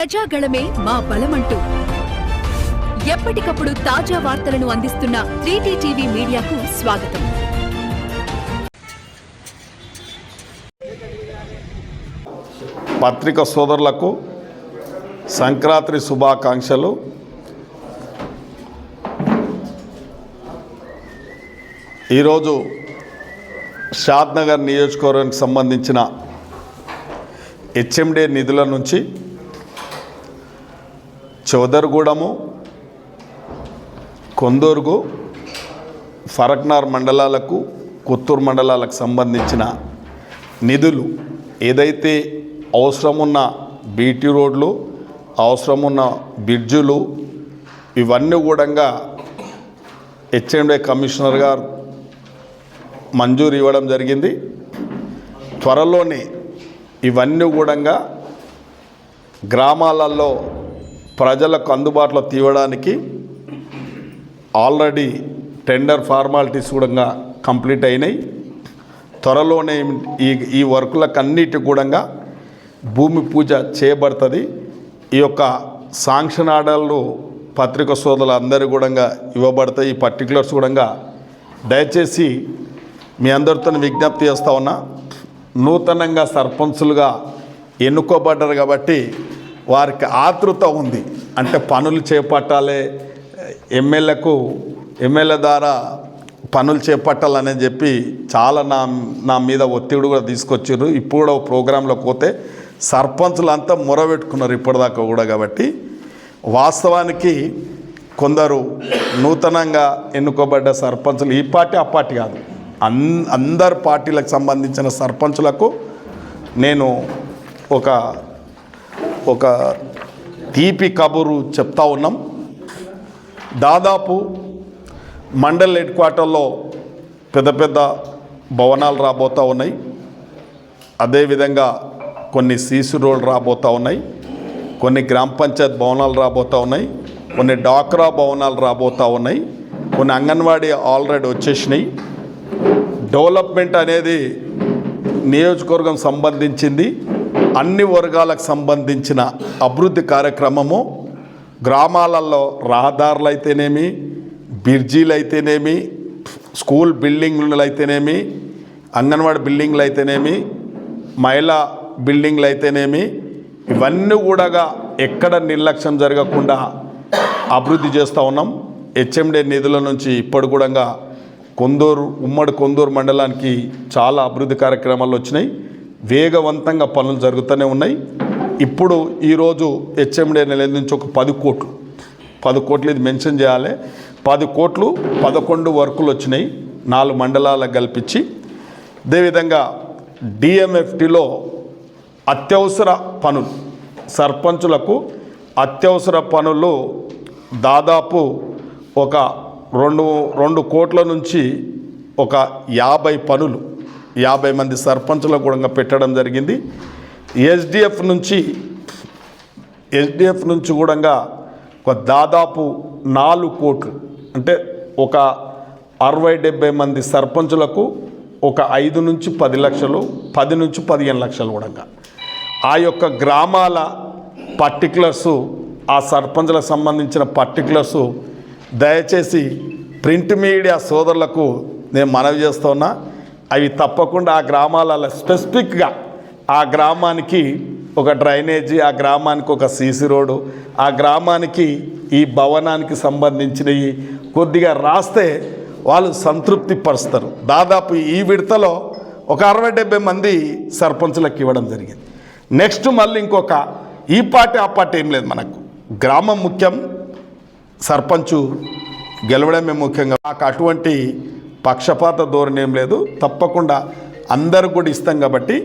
ప్రజాగళమే మా బలమంటూ. ఎప్పటికప్పుడు తాజా వార్తలను అందిస్తున్న త్రీటీ టీవీ మీడియాకు స్వాగతం. పత్రిక సోదరులకు సంక్రాంతి శుభాకాంక్షలు. ఈరోజు షాద్నగర్ నియోజకవర్గానికి సంబంధించిన హెచ్ఎండే నిధుల నుంచి చౌదర్గూడము కొందూరుగు ఫరక్నార్ మండలాలకు కొత్తూరు మండలాలకు సంబంధించిన నిధులు ఏదైతే అవసరమున్న బీటీ రోడ్లు అవసరమున్న బ్రిడ్జులు ఇవన్నీ కూడా హెచ్ఎండే కమిషనర్ గారు మంజూరు ఇవ్వడం జరిగింది. త్వరలోనే ఇవన్నీ కూడా గ్రామాలలో ప్రజలకు అందుబాటులో తీయడానికి ఆల్రెడీ టెండర్ ఫార్మాలిటీస్ కూడా కంప్లీట్ అయినాయి. త్వరలోనే ఈ ఈ వర్కులకు అన్నిటి కూడా భూమి పూజ చేయబడుతుంది. ఈ యొక్క సాంక్షన్ ఆర్డర్లు పత్రిక సోదరులు అందరూ కూడా ఇవ్వబడతాయి. ఈ పర్టికులర్స్ కూడా దయచేసి మీ అందరితో విజ్ఞప్తి చేస్తూ ఉన్నా నూతనంగా సర్పంచులుగా ఎన్నుకోబడ్డారు కాబట్టి వారికి ఆతృత ఉంది. అంటే పనులు చేపట్టాలి. ఎమ్మెల్యేకు ఎమ్మెల్యే ద్వారా పనులు చేపట్టాలని చెప్పి చాలా నా నా మీద ఒత్తిడి కూడా తీసుకొచ్చారు. ఇప్పుడు కూడా ప్రోగ్రాంలోకి పోతే సర్పంచులు అంతా మొరబెట్టుకున్నారు ఇప్పటిదాకా కూడా కాబట్టి. వాస్తవానికి కొందరు నూతనంగా ఎన్నుకోబడ్డ సర్పంచులు ఈ పార్టీ ఆ పార్టీ కాదు. అన్ అందరు పార్టీలకు సంబంధించిన సర్పంచులకు నేను ఒక ఒక తీపి కబురు చెప్తా ఉన్నాం. దాదాపు మండల్ హెడ్ క్వార్టర్లో పెద్ద పెద్ద భవనాలు రాబోతూ ఉన్నాయి. అదేవిధంగా కొన్ని సీసీ రోడ్లు రాబోతూ ఉన్నాయి. కొన్ని గ్రామ పంచాయత్ భవనాలు రాబోతూ ఉన్నాయి. కొన్ని డాక్రా భవనాలు రాబోతూ ఉన్నాయి. కొన్ని అంగన్వాడీ ఆల్రెడీ వచ్చేసినాయి. డెవలప్మెంట్ అనేది నియోజకవర్గం సంబంధించింది. అన్ని వర్గాలకు సంబంధించిన అభివృద్ధి కార్యక్రమము గ్రామాలలో రహదారులు అయితేనేమి బ్రిడ్జీలు అయితేనేమి స్కూల్ బిల్డింగ్లు అయితేనేమి అంగన్వాడీ బిల్డింగ్లు అయితేనేమి మహిళా బిల్డింగ్లు అయితేనేమి ఇవన్నీ కూడా ఎక్కడ నిర్లక్ష్యం జరగకుండా అభివృద్ధి చేస్తూ ఉన్నాం. హెచ్ఎండే నిధుల నుంచి ఇప్పుడు కూడా కొందూరు ఉమ్మడి కొందూరు మండలానికి చాలా అభివృద్ధి కార్యక్రమాలు వచ్చినాయి. వేగవంతంగా పనులు జరుగుతూనే ఉన్నాయి. ఇప్పుడు ఈరోజు హెచ్ఎండే నెల నుంచి ఒక పది కోట్లు. పది కోట్లు ఇది మెన్షన్ చేయాలి. పది కోట్లు పదకొండు వర్కులు వచ్చినాయి. నాలుగు మండలాలకు కల్పించి. అదేవిధంగా డిఎంఎఫ్టీలో అత్యవసర పనులు సర్పంచులకు అత్యవసర పనులు దాదాపు ఒక రెండు రెండు కోట్ల నుంచి ఒక యాభై పనులు యాభై మంది సర్పంచులకు కూడా పెట్టడం జరిగింది. ఎస్డిఎఫ్ నుంచి ఎస్డిఎఫ్ నుంచి కూడా ఒక దాదాపు నాలుగు కోట్లు అంటే ఒక అరవై డెబ్బై మంది సర్పంచులకు ఒక ఐదు నుంచి పది లక్షలు పది నుంచి పదిహేను లక్షలు కూడా ఆ యొక్క గ్రామాల పర్టికులర్స్ ఆ సర్పంచులకు సంబంధించిన పర్టికులర్స్ దయచేసి ప్రింట్ మీడియా సోదరులకు నేను మనవి చేస్తున్నా అవి తప్పకుండా ఆ గ్రామాలలో స్పెసిఫిక్గా ఆ గ్రామానికి ఒక డ్రైనేజీ ఆ గ్రామానికి ఒక సీసీ రోడ్డు ఆ గ్రామానికి ఈ భవనానికి సంబంధించినవి కొద్దిగా రాస్తే వాళ్ళు సంతృప్తి పరుస్తారు. దాదాపు ఈ విడతలో ఒక అరవై డెబ్బై మంది సర్పంచులకు ఇవ్వడం జరిగింది. నెక్స్ట్ మళ్ళీ ఇంకొక ఈ పార్టీ ఆ పార్టీ ఏం లేదు మనకు. గ్రామం ముఖ్యం సర్పంచు గెలవడమే ముఖ్యంగా. మాకు అటువంటి పక్షపాత ధోరణి ఏం లేదు. తప్పకుండా అందరు కూడా ఇస్తాం కాబట్టి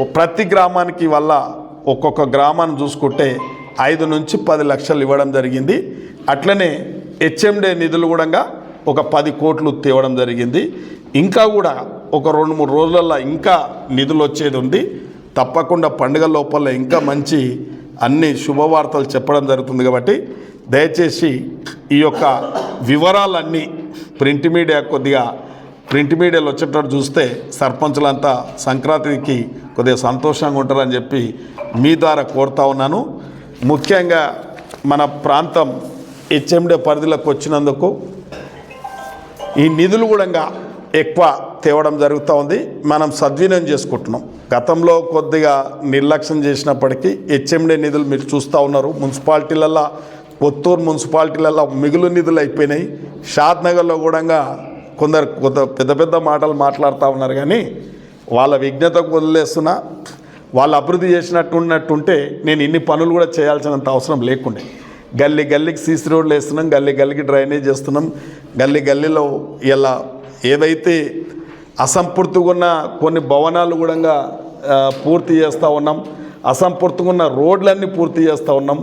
ఓ ప్రతి గ్రామానికి వల్ల ఒక్కొక్క గ్రామాన్ని చూసుకుంటే ఐదు నుంచి పది లక్షలు ఇవ్వడం జరిగింది. అట్లనే హెచ్ఎండే నిధులు కూడా ఒక పది కోట్లు తేవడం జరిగింది. ఇంకా కూడా ఒక రెండు మూడు రోజులలో ఇంకా నిధులు వచ్చేది ఉంది. తప్పకుండా పండుగ లోపల ఇంకా మంచి అన్ని శుభవార్తలు చెప్పడం జరుగుతుంది కాబట్టి దయచేసి ఈ యొక్క వివరాలన్నీ ప్రింట్ మీడియా కొద్దిగా ప్రింట్ మీడియాలో వచ్చేటట్టు చూస్తే సర్పంచులంతా సంక్రాంతికి కొద్దిగా సంతోషంగా ఉంటారని చెప్పి మీ ద్వారా కోరుతా ఉన్నాను. ముఖ్యంగా మన ప్రాంతం హెచ్ఎండే పరిధిలోకి వచ్చినందుకు ఈ నిధులు కూడా ఎక్కువ తేవడం జరుగుతూ ఉంది. మనం సద్వినియోగం చేసుకుంటున్నాం. గతంలో కొద్దిగా నిర్లక్ష్యం చేసినప్పటికీ హెచ్ఎండే నిధులు మీరు చూస్తూ ఉన్నారు. మున్సిపాలిటీలల్లో కొత్తూరు మున్సిపాలిటీలలో మిగులు నిధులు అయిపోయినాయి. షాద్ నగర్లో కూడా కొందరు కొంత పెద్ద పెద్ద మాటలు మాట్లాడుతూ ఉన్నారు కానీ వాళ్ళ విజ్ఞతకు వదిలేస్తున్నా వాళ్ళు అభివృద్ధి చేసినట్టు ఉన్నట్టుంటే నేను ఇన్ని పనులు కూడా చేయాల్సినంత అవసరం లేకుండే. గల్లీ గల్లీకి సీసీ రోడ్లు వేస్తున్నాం గల్లీ గల్లీకి డ్రైనేజ్ చేస్తున్నాం గల్లీ గల్లీలో ఇలా ఏదైతే అసంపూర్తిగా ఉన్న కొన్ని భవనాలు కూడా పూర్తి చేస్తూ ఉన్నాం. అసంపూర్తిగా ఉన్న రోడ్లన్నీ పూర్తి చేస్తూ ఉన్నాం.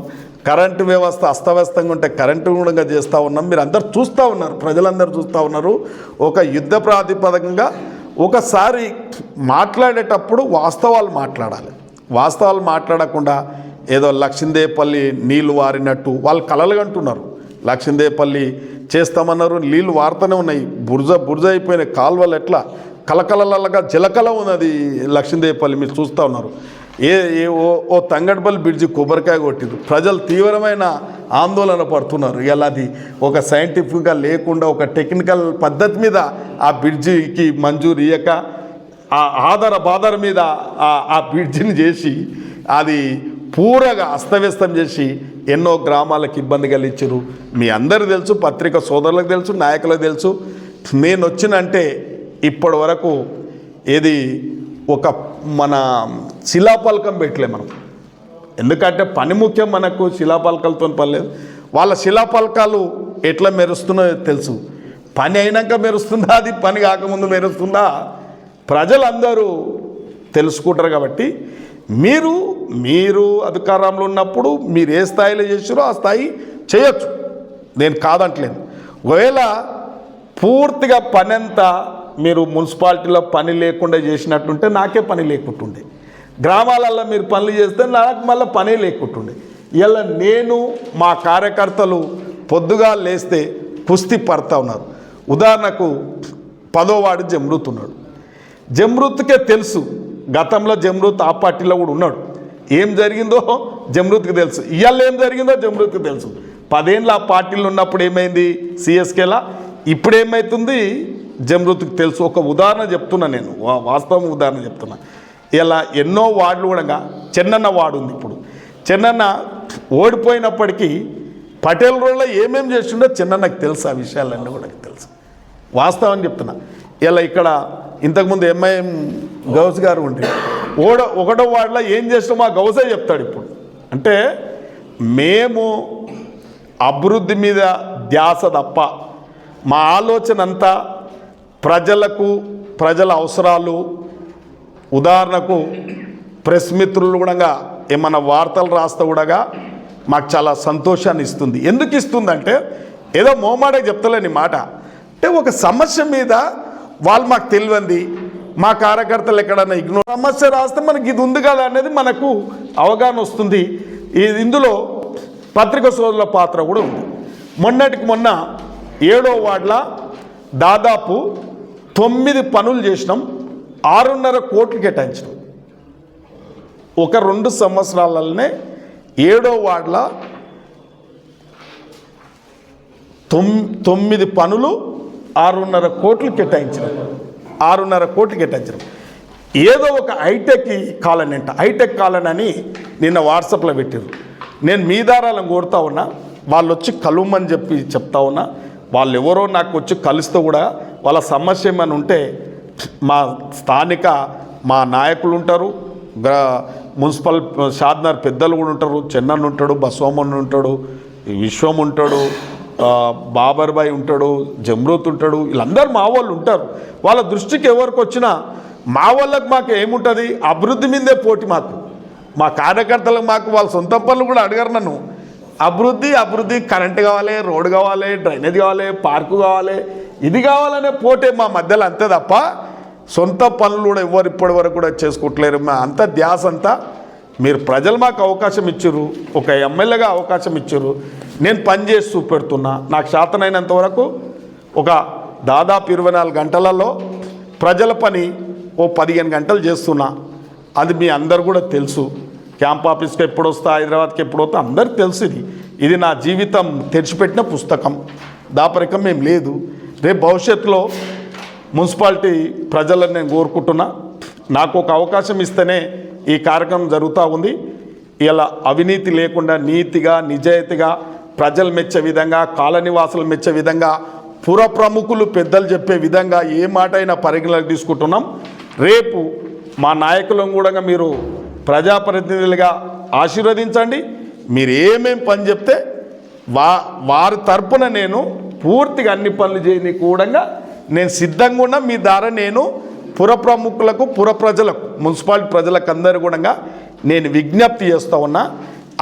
కరెంటు వ్యవస్థ అస్తవ్యస్తంగా ఉంటే కరెంటు కూడా చేస్తూ ఉన్నాం. మీరు అందరు చూస్తూ ఉన్నారు ప్రజలందరూ చూస్తూ ఉన్నారు. ఒక యుద్ధ ప్రాతిపదికంగా ఒకసారి మాట్లాడేటప్పుడు వాస్తవాలు మాట్లాడాలి. వాస్తవాలు మాట్లాడకుండా ఏదో లక్షిందేపల్లి నీళ్ళు వారినట్టు వాళ్ళు కలలు కంటున్నారు లక్షిందేపల్లి చేస్తామన్నారు నీళ్ళు వారుతూనే ఉన్నాయి. బురజ బురజ అయిపోయిన కాలువలు ఎట్లా? కలకలలగా జలకల ఉన్నది లక్షిందేపల్లి మీరు చూస్తూ ఉన్నారు. ఏ ఏ ఓ ఓ తంగడపల్లి బ్రిడ్జి కొబ్బరికాయ కొట్టింది ప్రజలు తీవ్రమైన ఆందోళన పడుతున్నారు. ఇలా అది ఒక సైంటిఫిక్గా లేకుండా ఒక టెక్నికల్ పద్ధతి మీద ఆ బ్రిడ్జికి మంజూరు ఇయ్యక ఆ ఆధార బాధార మీద ఆ- ఆ బ్రిడ్జిని చేసి అది పూరగా అస్తవ్యస్తం చేసి ఎన్నో గ్రామాలకు ఇబ్బంది కలిగించారు మీ అందరు తెలుసు పత్రిక సోదరులకు తెలుసు నాయకులకు తెలుసు. నేను వచ్చినంటే ఇప్పటి వరకు ఏది ఒక మన శిలాపలకం పెట్టలే మనం. ఎందుకంటే పని ముఖ్యం మనకు శిలాపలకలతో పని లేదు. వాళ్ళ శిలాపలకాలు ఎట్లా మెరుస్తున్నాయో తెలుసు. పని అయినాక మెరుస్తుందా? అది పని కాకముందు మెరుస్తుందా? ప్రజలందరూ తెలుసుకుంటారు కాబట్టి మీరు మీరు అధికారంలో ఉన్నప్పుడు మీరు ఏ స్థాయిలో చేసారో ఆ స్థాయి చేయొచ్చు. నేను కాదంటలేను ఒకవేళ పూర్తిగా పని అంతా మీరు మున్సిపాలిటీలో పని లేకుండా చేసినట్టుంటే నాకే పని లేకుంటుండే. గ్రామాలలో మీరు పనులు చేస్తే నాకు మళ్ళీ పనే లేకుంటుండే. ఇలా నేను మా కార్యకర్తలు పొద్దుగా లేస్తే కుస్తీ పడతా ఉన్నారు. ఉదాహరణకు పదోవాడు జమృతున్నాడు జమృత్కే తెలుసు గతంలో జమృత్ ఆ పార్టీలో కూడా ఉన్నాడు. ఏం జరిగిందో జమృత్కి తెలుసు. ఇవాళ ఏం జరిగిందో జమృత్కి తెలుసు. పదేళ్ళు ఆ పార్టీలు ఉన్నప్పుడు ఏమైంది? సిఎస్కేలా ఇప్పుడు ఏమవుతుంది జమృత్కి తెలుసు. ఒక ఉదాహరణ చెప్తున్నా నేను. వా- వాస్తవం ఉదాహరణ చెప్తున్నా. ఇలా ఎన్నో వార్డులు కూడా చెన్నన్న వార్డు ఉంది ఇప్పుడు. చెన్నన్న ఓడిపోయినప్పటికీ పటేల్ రోడ్లో ఏమేం చేసిండో చిన్నన్నకు తెలుసు. ఆ విషయాలన్నీ కూడా తెలుసు. వాస్తవం చెప్తున్నా. ఇలా ఇక్కడ ఇంతకుముందు ఎంఐఎం గౌస్ గారు ఉండే ఓడ ఒకటో వార్డులో ఏం చేసినామో ఆ గౌసే చెప్తాడు ఇప్పుడు. అంటే మేము అభివృద్ధి మీద ధ్యాస తప్ప మా ఆలోచన అంతా ప్రజలకు ప్రజల అవసరాలు ఉదాహరణకు ప్రెస్ మిత్రులు కూడా ఏమన్నా వార్తలు రాస్తే కూడా మాకు చాలా సంతోషాన్ని ఇస్తుంది. ఎందుకు ఇస్తుందంటే ఏదో మోమాడే చెప్తలేని మాట. అంటే ఒక సమస్య మీద వాళ్ళు మాకు తెలియంది మా కార్యకర్తలు ఎక్కడన్నా ఇగ్నోర్ సమస్య రాస్తే మనకి ఇది ఉంది కదా అనేది మనకు అవగాహన వస్తుంది. ఇది ఇందులో పత్రిక సోదరుల పాత్ర కూడా ఉంది. మొన్నటికి మొన్న ఏడో వార్డుల దాదాపు తొమ్మిది పనులు చేసినాం ఆరున్నర కోట్లు కేటాయించినాం. ఒక రెండు సంవత్సరాలనే ఏడో వార్డుల తొమ్ తొమ్మిది పనులు ఆరున్నర కోట్లు కేటాయించినాం. ఆరున్నర కోట్లు కేటాయించడం ఏదో ఒక హైటెక్ కాలనీ అంట. హైటెక్ కాలనీ అని నిన్న వాట్సాప్లో పెట్టారు. నేను మీ దారాలను కోరుతా ఉన్నా వాళ్ళు వచ్చి కలుమని చెప్పి చెప్తా ఉన్నా వాళ్ళు ఎవరో నాకు వచ్చి కలిస్తే కూడా వాళ్ళ సమస్య ఏమైనా ఉంటే మా స్థానిక మా నాయకులు ఉంటారు. మున్సిపల్ షాద్నర్ పెద్దలు కూడా ఉంటారు. చెన్నన్ ఉంటాడు బసోమన్ ఉంటాడు విశ్వం ఉంటాడు బాబర్బాయ్ ఉంటాడు జమ్రూత్ ఉంటాడు. వీళ్ళందరూ మా వాళ్ళు ఉంటారు. వాళ్ళ దృష్టికి ఎవరికి వచ్చినా మా వాళ్ళకి మాకు ఏముంటుంది? అభివృద్ధి మీదే పోటీ మాకు. మా కార్యకర్తలకు మాకు వాళ్ళ సొంత పనులు కూడా అడగరు నన్ను. అభివృద్ధి అభివృద్ధి కరెంట్ కావాలి రోడ్డు కావాలి డ్రైనేజ్ కావాలి పార్కు కావాలి ఇది కావాలనే పోటే మా మధ్యలో అంతే తప్ప సొంత పనులు కూడా ఎవరు ఇప్పటి వరకు కూడా చేసుకోవట్లేరు. మా అంత ధ్యాస అంతా మీరు ప్రజలు మాకు అవకాశం ఇచ్చారు ఒక ఎమ్మెల్యేగా అవకాశం ఇచ్చారు. నేను పని చేసి చూపెడుతున్నా. నాకు శాతనైనంత వరకు ఒక దాదాపు ఇరవై నాలుగు గంటలలో ప్రజల పని ఓ పదిహేను గంటలు చేస్తున్నా. అది మీ అందరు కూడా తెలుసు. క్యాంప్ ఆఫీస్కి ఎప్పుడు వస్తా హైదరాబాద్కి ఎప్పుడు వస్తా అందరికి తెలుసు ఇది. ఇది నా జీవితం తెరిచిపెట్టిన పుస్తకం. దాపరికం ఏం లేదు. రేపు భవిష్యత్తులో మున్సిపాలిటీ ప్రజలను నేను కోరుకుంటున్నా. నాకు ఒక అవకాశం ఇస్తేనే ఈ కార్యక్రమం జరుగుతూ ఉంది. ఇలా అవినీతి లేకుండా నీతిగా నిజాయితీగా ప్రజలు మెచ్చే విధంగా కాలనివాసులు మెచ్చే విధంగా పుర ప్రముఖులు పెద్దలు చెప్పే విధంగా ఏ మాట అయినా పరిగణలోకి తీసుకుంటున్నాం. రేపు మా నాయకులను కూడా మీరు ప్రజాప్రతినిధులుగా ఆశీర్వదించండి. మీరు ఏమేమి పని చెప్తే వా వారి తరపున నేను పూర్తిగా అన్ని పనులు చేయని కూడా నేను సిద్ధంగా ఉన్నా. మీ ద్వారా నేను పుర ప్రముఖులకు పుర ప్రజలకు మున్సిపాలిటీ ప్రజలకు అందరు కూడా నేను విజ్ఞప్తి చేస్తూ ఉన్నా.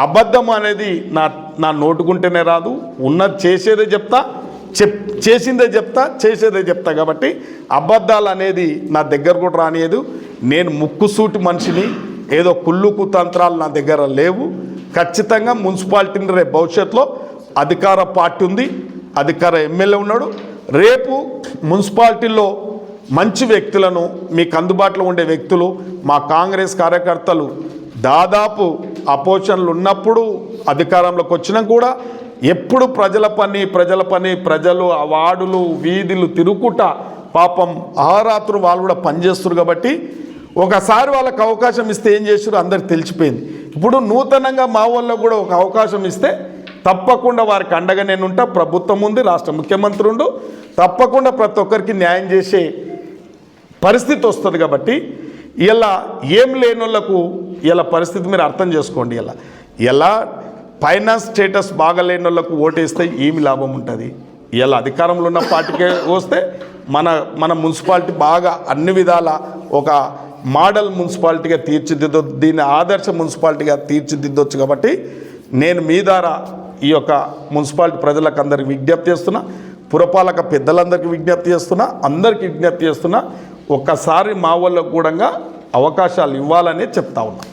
అబద్ధం అనేది నా నా నోటుకుంటేనే రాదు. ఉన్నది చేసేదే చెప్తా చెప్ చేసిందే చెప్తా చేసేదే చెప్తా. కాబట్టి అబద్ధాలు అనేది నా దగ్గర కూడా రానియదు. నేను ముక్కుసూటి మనిషిని ఏదో కుళ్ళుకు తంత్రాలు నా దగ్గర లేవు. ఖచ్చితంగా మున్సిపాలిటీని రేపు భవిష్యత్తులో అధికార పార్టీ ఉంది. అధికార ఎమ్మెల్యే ఉన్నాడు. రేపు మున్సిపాలిటీలో మంచి వ్యక్తులను మీకు అందుబాటులో ఉండే వ్యక్తులు మా కాంగ్రెస్ కార్యకర్తలు దాదాపు అపోజిషన్లు ఉన్నప్పుడు అధికారంలోకి వచ్చినా కూడా ఎప్పుడు ప్రజల పని ప్రజల పని ప్రజలు ఆ వార్డులు వీధులు తిరుగుట పాపం అహరాత్రులు వాళ్ళు కూడా పనిచేస్తారు కాబట్టి ఒకసారి వాళ్ళకి అవకాశం ఇస్తే ఏం చేసారు అందరికి తెలిసిపోయింది. ఇప్పుడు నూతనంగా మా వాళ్ళకు కూడా ఒక అవకాశం ఇస్తే తప్పకుండా వారికి అండగా నేను ఉంటా ప్రభుత్వం ఉంది రాష్ట్ర ముఖ్యమంత్రి ఉండు. తప్పకుండా ప్రతి ఒక్కరికి న్యాయం చేసే పరిస్థితి వస్తుంది కాబట్టి ఇలా ఏం లేని వాళ్ళకు ఇలా పరిస్థితి మీరు అర్థం చేసుకోండి ఇలా ఇలా ఫైనాన్స్ స్టేటస్ బాగాలేని వాళ్ళకు ఓటేస్తే ఏమి లాభం ఉంటుంది? ఇలా అధికారంలో ఉన్న పార్టీకే వస్తే మన మన మున్సిపాలిటీ బాగా అన్ని విధాల ఒక మోడల్ మున్సిపాలిటీగా తీర్చిదిద్ద దీన్ని ఆదర్శ మున్సిపాలిటీగా తీర్చిదిద్దొచ్చు కాబట్టి నేను మీ ద్వారా ఈ యొక్క మున్సిపాలిటీ ప్రజలకు అందరికి విజ్ఞప్తి చేస్తున్నా పురపాలక పెద్దలందరికీ విజ్ఞప్తి చేస్తున్నా అందరికీ విజ్ఞప్తి చేస్తున్నా ఒక్కసారి మా వాళ్ళకు కూడా అవకాశాలు ఇవ్వాలనే చెప్తా ఉన్నా.